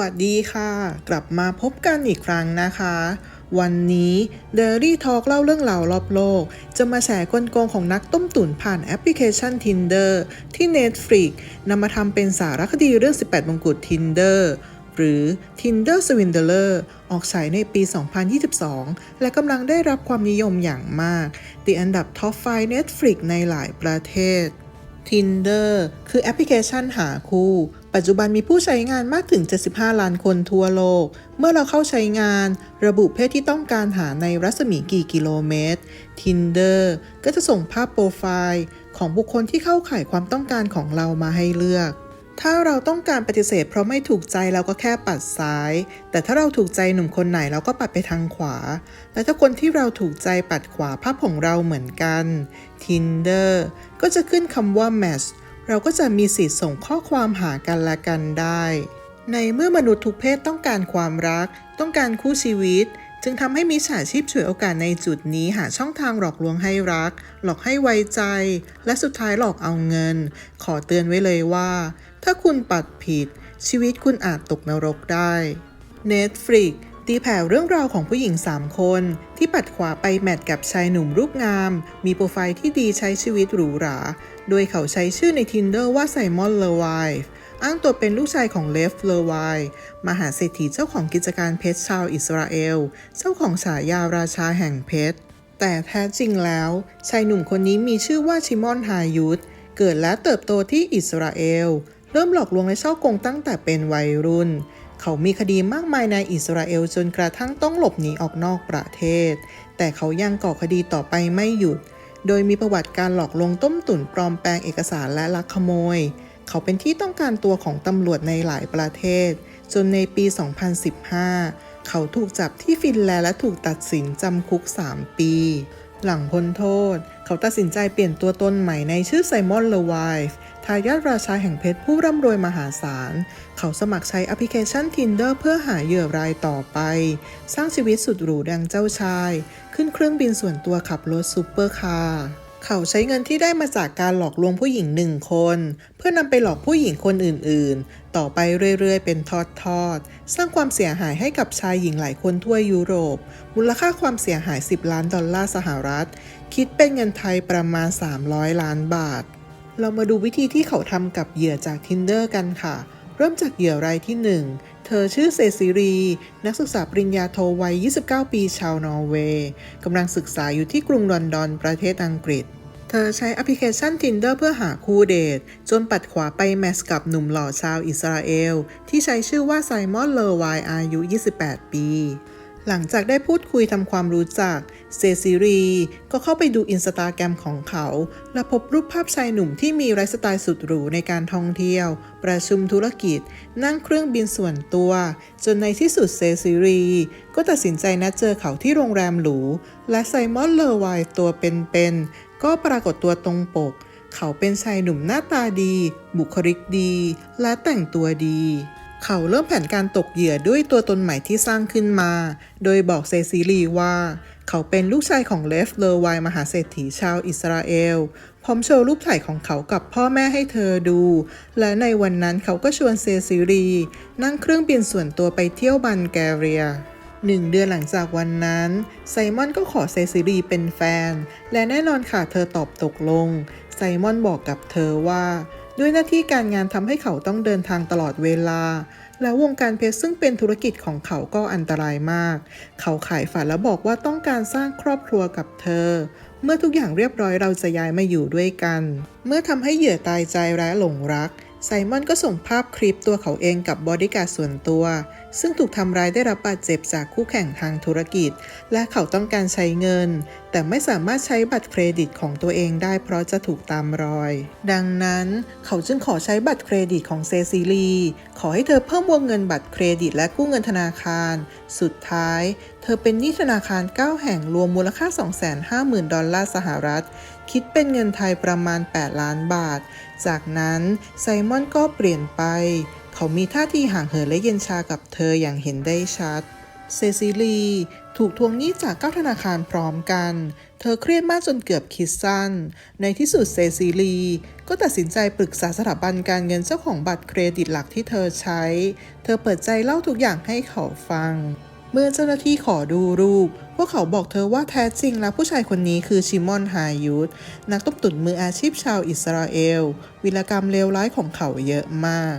วัสดีค่ะ กลับมาพบกันอีกครั้งนะคะ วันนี้ Daily Talk เล่าเรื่องราวรอบโลก จะมาแฉกลโกงของนักต้มตุ๋นผ่านแอปพลิเคชัน Tinder ที่ Netflix นำมาทำเป็นสารคดีเรื่อง 18 มงกุฎ Tinder หรือ Tinder Swindler ออกฉายในปี 2022 และกำลังได้รับความนิยมอย่างมาก ติดอันดับท็อป 5 Netflix ในหลายประเทศ Tinder คือแอปพลิเคชันหาคู่ ปัจจุบันมีผู้ใช้งานมากถึง 75 ล้านคนทั่วโลก เมื่อเราเข้าใช้งาน ระบุเพศที่ต้องการหาในรัศมีกี่กิโลเมตร Tinder ก็จะส่งภาพโปรไฟล์ของบุคคลที่เข้าข่ายความต้องการของเรามาให้เลือก ถ้าเราต้องการปฏิเสธเพราะไม่ถูกใจเราก็แค่ปัดซ้าย แต่ถ้าเราถูกใจหนุ่มคนไหนเราก็ปัดไปทางขวา และถ้าคนที่เราถูกใจปัดขวาภาพของเราเหมือนกัน Tinder ก็จะขึ้นคำว่า match เราก็จะมีสิทธิ์ส่งข้อความหากันและกันได้ ในเมื่อมนุษย์ทุกเพศต้องการความรัก ต้องการคู่ชีวิต จึงทำให้มีฉาชีพฉวยโอกาสในจุดนี้หาช่องทางหลอกลวงให้รัก หลอกให้ไว้ใจ และสุดท้ายหลอกเอาเงิน ขอเตือนไว้เลยว่า ถ้าคุณปัดผิด ชีวิตคุณอาจตกนรกได้ Netflix ตีแผ่เรื่องราวของผู้หญิง 3 คน ที่ปัดขวาไปแมทกับชายหนุ่มรูปงาม มีโปรไฟล์ที่ดีใช้ชีวิตหรูหรา โดยเขาใช้ชื่อใน Tinder ว่าไซมอนเลวายอ้างตัวเป็นลูกชายของเลฟเลวายมหาเศรษฐีเจ้าของกิจการเพชรชาวอิสราเอล เจ้าของฉายาราชาแห่งเพชร แต่แท้จริงแล้ว ชายหนุ่มคนนี้มีชื่อว่าชิมอนฮายุตเกิดและเติบโตที่อิสราเอล เริ่มหลอกลวงและช่อกงตั้งแต่เป็นวัยรุ่น เขามีคดีมากมายในอิสราเอลจนกระทั่งต้องหลบหนีออกนอกประเทศ แต่เขายังก่อคดีต่อไปไม่หยุด โดยมีประวัติการหลอกลวงต้มตุ๋นปลอมแปลงเอกสารและลักขโมย เขาเป็นที่ต้องการตัวของตำรวจในหลายประเทศ จนในปี 2015 เขาถูกจับที่ฟินแลนด์และถูกตัดสินจำคุก 3 ปี หลังพ้นโทษ เขาตัดสินใจเปลี่ยนตัวตนใหม่ในชื่อไซมอนเลวายทายาทราชาแห่งเพชรผู้ร่ำรวยมหาศาล เขาสมัครใช้แอปพลิเคชัน Tinder เพื่อหาเหยื่อรายต่อไป สร้างชีวิตสุดหรูดังเจ้าชาย ขึ้นเครื่องบินส่วนตัวขับรถซูเปอร์คาร์เขาใช้เงินที่ได้มาจากการหลอกลวงผู้หญิงหนึ่งคน เพื่อนำไปหลอกผู้หญิงคนอื่นๆ ต่อไปเรื่อยๆ เป็นทอดๆ สร้างความเสียหายให้กับชายหญิงหลายคนทั่วยุโรป มูลค่าความเสียหาย 10 ล้านดอลลาร์สหรัฐ คิดเป็นเงินไทยประมาณ 300 ล้านบาท เรามาดูวิธีที่เขาทำกับเหยื่อจาก Tinder กันค่ะ เริ่มจากเหยื่อรายที่ 1 เธอชื่อเซซิรี นักศึกษาปริญญาโทวัย 29 ปีชาวนอร์เวย์กำลังศึกษาอยู่ที่กรุงลอนดอนประเทศอังกฤษ เธอใช้แอปพลิเคชัน Tinder เพื่อหาคู่เดท จนปัดขวาไปแมสกับหนุ่มหล่อชาวอิสราเอล ที่ใช้ชื่อว่าไซมอนเลวายอายุ 28 ปี หลังจากได้พูดคุยทำความรู้จัก เซซิรี ก็เข้าไปดูอินสตาแกรมของเขา และพบรูปภาพชายหนุ่มที่มีไลฟ์สไตล์สุดหรูในการท่องเที่ยว ประชุมธุรกิจ นั่งเครื่องบินส่วนตัว จนในที่สุดเซซิรี ก็ตัดสินใจนัดเจอเขาที่โรงแรมหรู และไซมอนเลวายตัวเป็นๆ ก็ปรากฏตัวตรงปก เขาเป็นชายหนุ่มหน้าตาดี บุคลิกดี และแต่งตัวดี เขาเริ่มแผนการตกเหยื่อด้วยตัวตนใหม่ที่สร้างขึ้นมา โดยบอกเซซิลีว่า เขาเป็นลูกชายของเลฟเลอวน์มหาเศรษฐีชาวอิสราเอล พร้อมโชว์รูปถ่ายของเขากับพ่อแม่ให้เธอดู และในวันนั้นเขาก็ชวนเซซิลีนั่งเครื่องบินส่วนตัวไปเที่ยวบัลแกเรียหนึ่งเดือนหลังจากวันนั้น ไซมอนก็ขอเซซิลีเป็นแฟน และแน่นอนค่ะเธอตอบตกลง ไซมอนบอกกับเธอว่า ด้วยหน้าที่การงานทำให้เขาต้องเดินทางตลอดเวลา และวงการเพชรซึ่งเป็นธุรกิจของเขาก็อันตรายมาก เขาขายฝันและบอกว่าต้องการสร้างครอบครัวกับเธอ เมื่อทุกอย่างเรียบร้อยเราจะย้ายมาอยู่ด้วยกัน เมื่อทำให้เหยื่อตายใจและหลงรัก ไซมอนก็ส่งภาพคลิปตัวเขาเองกับบอดี้การ์ดส่วนตัว ซึ่งถูกทำร้ายได้รับบาดเจ็บจากคู่แข่งทางธุรกิจ และเขาต้องการใช้เงิน แต่ไม่สามารถใช้บัตรเครดิตของตัวเองได้เพราะจะถูกตามรอย ดังนั้นเขาจึงขอใช้บัตรเครดิตของเซซิลี ขอให้เธอเพิ่มวงเงินบัตรเครดิตและกู้เงินธนาคาร สุดท้าย เธอเป็นหนี้ธนาคาร 9 แห่งรวมมูลค่า 250,000 ดอลลาร์สหรัฐ คิดเป็นเงินไทยประมาณ 8 ล้านบาท จากนั้นไซมอนก็เปลี่ยนไป เขามีท่าทีห่างเหินและเย็นชากับเธออย่างเห็นได้ชัด เซซิลีถูกทวงหนี้จากเก้าธนาคารพร้อมกัน เธอเครียดมากจนเกือบคิดสั้น ในที่สุดเซซิลี ก็ตัดสินใจปรึกษาสถาบันการเงินเจ้าของบัตรเครดิตหลักที่เธอใช้ เธอเปิดใจเล่าทุกอย่างให้เขาฟัง เมื่อเจ้าหน้าที่ขอดูรูป พวกเขาบอกเธอว่าแท้จริงแล้วผู้ชายคนนี้คือชิมอนฮายุตนักต้มตุ๋นมืออาชีพชาวอิสราเอล วิรกรรมเลวร้ายของเขาเยอะมาก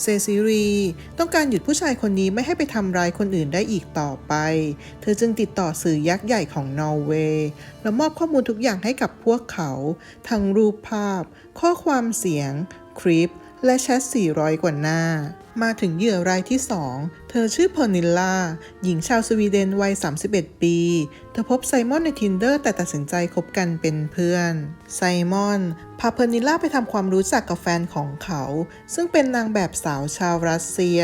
เซซิรี ต้องการหยุดผู้ชายคนนี้ไม่ให้ไปทำร้ายคนอื่นได้อีกต่อไป เธอจึงติดต่อสื่อยักษ์ใหญ่ของนอร์เวย์และมอบข้อมูลทุกอย่างให้กับพวกเขา ทั้งรูปภาพ ข้อความเสียง คลิป และแชท 400 กว่าหน้า มาถึงเหยื่อรายที่ 2 เธอชื่อเพอร์นิลล่า หญิงชาวสวีเดนวัย 31 ปี เธอพบไซมอนใน Tinder แต่ตัดสินใจคบกันเป็นเพื่อน ไซมอนพาเพอร์นิลล่าไปทำความรู้จักกับแฟนของเขา ซึ่งเป็นนางแบบสาวชาวรัสเซีย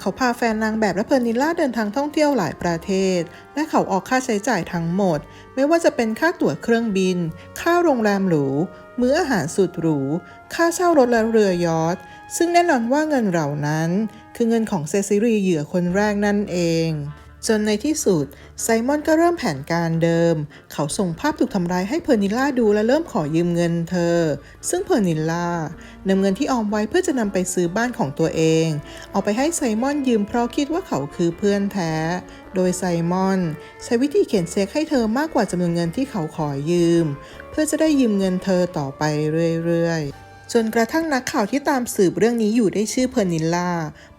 เขาพาแฟนนางแบบและเพอร์นิลล่าเดินทางท่องเที่ยวหลายประเทศ และเขาออกค่าใช้จ่ายทั้งหมด ไม่ว่าจะเป็นค่าตั๋วเครื่องบิน ค่าโรงแรมหรู มื้ออาหารสุดหรู ค่าเช่ารถและเรือยอทซึ่งแน่นอนว่าเงินเหล่านั้น คือเงินของเซซิรีเหยื่อคนแรกนั่นเอง จนในที่สุดไซมอนก็เริ่มแผนการเดิม เขาส่งภาพถูกทำร้ายให้เพอร์นิล่าดูและเริ่มขอยืมเงินเธอ ซึ่งเพอร์นิลล่านำเงินที่ออมไว้เพื่อจะนำไปซื้อบ้านของตัวเอง เอาไปให้ไซมอนยืมเพราะคิดว่าเขาคือเพื่อนแท้ โดยไซมอน ใช้วิธีเขียนเช็คให้เธอมากกว่าจำนวนเงินที่เขาขอยืม เพื่อจะได้ยืมเงินเธอต่อไปเรื่อยๆ จนกระทั่งนักข่าวที่ตามสืบเรื่องนี้อยู่ได้ชื่อเพอร์นิลล่า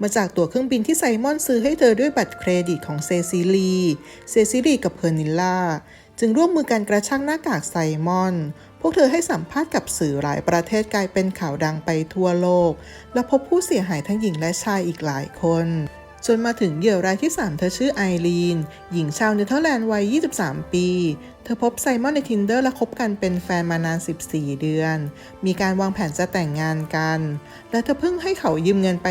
มาจากตั๋วเครื่องบินที่ไซมอนซื้อให้เธอด้วยบัตรเครดิตของเซซิลีเซซิลีกับเพอร์นิลล่าจึงร่วมมือกันกระชางหน้ากากไซมอน พวกเธอให้สัมภาษณ์กับสื่อหลายประเทศกลายเป็นข่าวดังไปทั่วโลก และพบผู้เสียหายทั้งหญิงและชายอีกหลายคน จนมาถึงเหยื่อรายที่ 3 เธอชื่อไอรีน หญิงชาวเนเธอร์แลนด์วัย 23 ปี เธอพบไซมอนใน Tinder และคบกันเป็นแฟนมานาน 14 เดือน มีการวางแผนจะแต่งงานกัน และเธอเพิ่งให้เขายืมเงินไป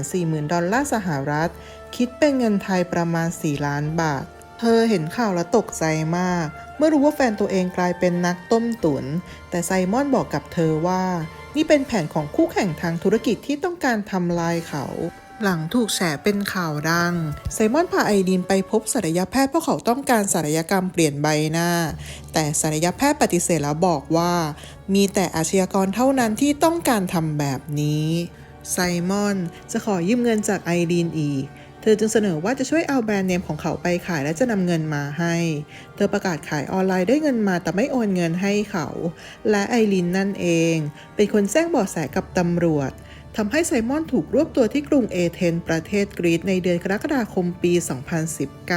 140,000 ดอลลาร์สหรัฐ คิดเป็นเงินไทยประมาณ 4 ล้านบาท เธอเห็นข่าวแล้วตกใจมาก เมื่อรู้ว่าแฟนตัวเองกลายเป็นนักต้มตุ๋น แต่ไซมอนบอกกับเธอว่า นี่เป็นแผนของคู่แข่งทางธุรกิจที่ต้องการทำลายเขา หลังถูกแฉเป็นข่าวดัง ไซมอนพาไอดีนไปพบศัลยแพทย์เพราะเขาต้องการศัลยกรรมเปลี่ยนใบหน้า แต่ศัลยแพทย์ปฏิเสธแล้วบอกว่า มีแต่อาชญากรเท่านั้นที่ต้องการทำแบบนี้ ไซมอนจะขอยืมเงินจากไอรีนอีก เธอจึงเสนอว่าจะช่วยเอาแบรนด์เนมของเขาไปขายและจะนำเงินมาให้ เธอประกาศขายออนไลน์ได้เงินมาแต่ไม่โอนเงินให้เขา และไอรินนั่นเอง เป็นคนแจ้งเบาะแสกับตำรวจ ทำให้ไซมอนถูกรวบตัวที่กรุงเอเธนประเทศกรีซในเดือนกรกฎาคมปี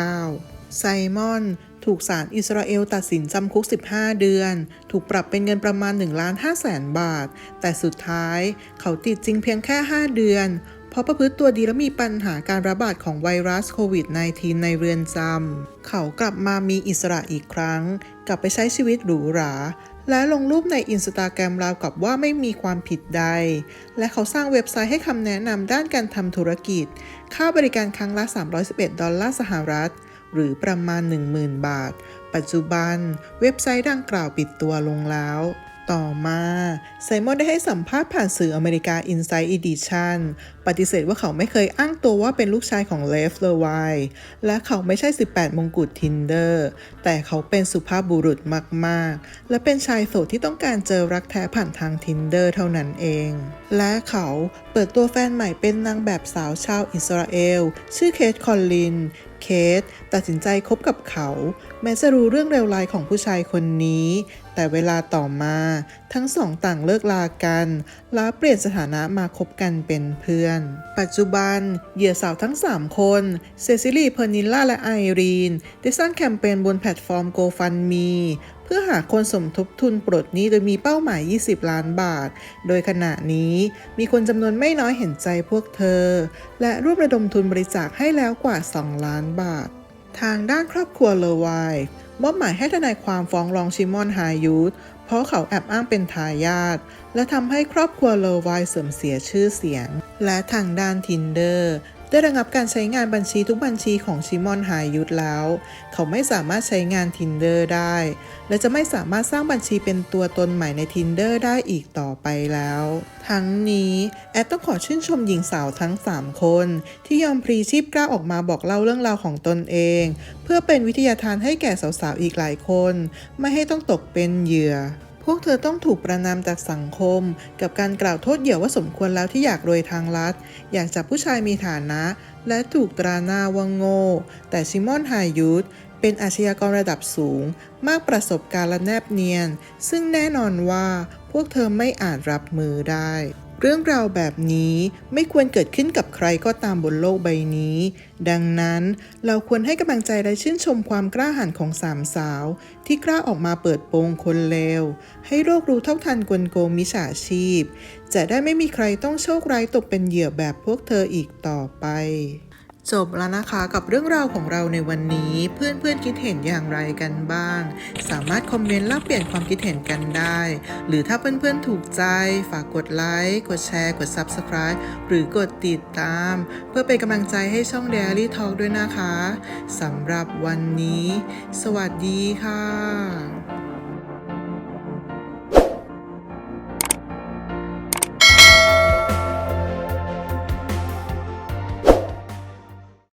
2019 ไซมอนถูกศาลอิสราเอลตัดสินจำคุก 15 เดือน ถูกปรับเป็นเงินประมาณ1ล้าน5แสนบาท แต่สุดท้ายเขาติดจริงเพียงแค่ 5 เดือน เพราะประพฤติตัวดีและมีปัญหาการระบาดของไวรัสโควิด -19 ในเรือนจำ เขากลับมามีอิสระอีกครั้ง กลับไปใช้ชีวิตหรูหรา และลงรูปในอินสตาแกรมราวกับว่าไม่มีความผิดใด และเขาสร้างเว็บไซต์ให้คำแนะนำด้านการทำธุรกิจ ค่าบริการครั้งละ 311 ดอลลาร์สหรัฐ หรือประมาณ 10,000 บาท ปัจจุบัน เว็บไซต์ดังกล่าวปิดตัวลงแล้ว ต่อมาไซมอนได้ให้สัมภาษณ์ผ่านสื่ออเมริกา Inside Edition ปฏิเสธว่าเขาไม่เคยอ้างตัวว่าเป็นลูกชายของเลฟเลวายและเขาไม่ใช่ 18 มงกุฎทินเดอร์แต่เขาเป็นสุภาพบุรุษมากๆ และเป็นชายโสดที่ต้องการเจอรักแท้ผ่านทางทินเดอร์เท่านั้นเอง และเขาเปิดตัวแฟนใหม่เป็นนางแบบสาวชาวอิสราเอล ชื่อเคทคอลลินเคทตัดสินใจคบกับเขา แม้จะรู้เรื่องเลวร้ายของผู้ชายคนนี้ แต่เวลาต่อมาทั้งสองต่างเลิกลากันและเปลี่ยนสถานะมาคบกันเป็นเพื่อน ปัจจุบันเหยื่อสาวทั้ง 3 คน เซซิลีเพอร์นิลล่าและไอรีน ได้สร้างแคมเปญบนแพลตฟอร์ม GoFundMe เพื่อหาคนสมทบทุนปลดหนี้โดยมีเป้าหมาย 20 ล้านบาท โดยขณะนี้มีคนจำนวนไม่น้อยเห็นใจพวกเธอ และร่วมระดมทุนบริจาคให้แล้วกว่า 2 ล้านบาท ทางด้านครอบครัวเลวายมอบหมายให้ทนายความฟ้องร้องชิมอนฮายุทเพราะเขาแอบอ้างเป็นทายาทและทำให้ครอบครัวเลวายเสื่อมเสียชื่อเสียง และทางด้านทินเดอร์ ได้ระงับการใช้งานบัญชีทุกบัญชีของชิมอนหายุทธแล้ว เขาไม่สามารถใช้งาน Tinder ได้ และจะไม่สามารถสร้างบัญชีเป็นตัวตนใหม่ใน Tinder ได้อีกต่อไปแล้ว ทั้งนี้แอดต้องขอชื่นชมหญิงสาวทั้ง 3 คน ที่ยอมพลีชีพกล้าออกมาบอกเล่าเรื่องราวของตนเอง เพื่อเป็นวิทยาทานให้แก่สาวๆอีกหลายคน ไม่ให้ต้องตกเป็นเหยื่อ วกเธอต้องถูกประนามจากสังคม กับการกล่าวโทษเหยื่อว่าสมควรแล้วที่อยากรวยทางลัด อยากจับผู้ชายมีฐานะ และถูกตราหน้าว่าโง่ แต่ซิมอนฮายุทธเป็นอาชญากรระดับสูง มากประสบการณ์และแนบเนียน ซึ่งแน่นอนว่าพวกเธอไม่อาจรับมือได้ เรื่องราวแบบนี้ไม่ควรเกิดขึ้นกับใครก็ตามบนโลกใบนี้ ดังนั้นเราควรให้กำลังใจและชื่นชมความกล้าหาญของสามสาว ที่กล้าออกมาเปิดโปงคนเลวให้โลกรู้เท่าทันกลโกงมิจฉาชีพ จะได้ไม่มีใครต้องโชคร้ายตกเป็นเหยื่อแบบพวกเธออีกต่อไป จบแล้วนะคะกับเรื่องราวของเราในวันนี้เพื่อนๆคิดเห็นอย่างไรกันบ้าง สามารถคอมเมนต์แลกเปลี่ยนความคิดเห็นกันได้ หรือถ้าเพื่อนๆถูกใจ ฝากกดไลค์กดแชร์กด Subscribe หรือกดติดตาม เพื่อเป็นกำลังใจให้ช่อง Daily Talk ด้วยนะคะสำหรับวันนี้ สวัสดีค่ะ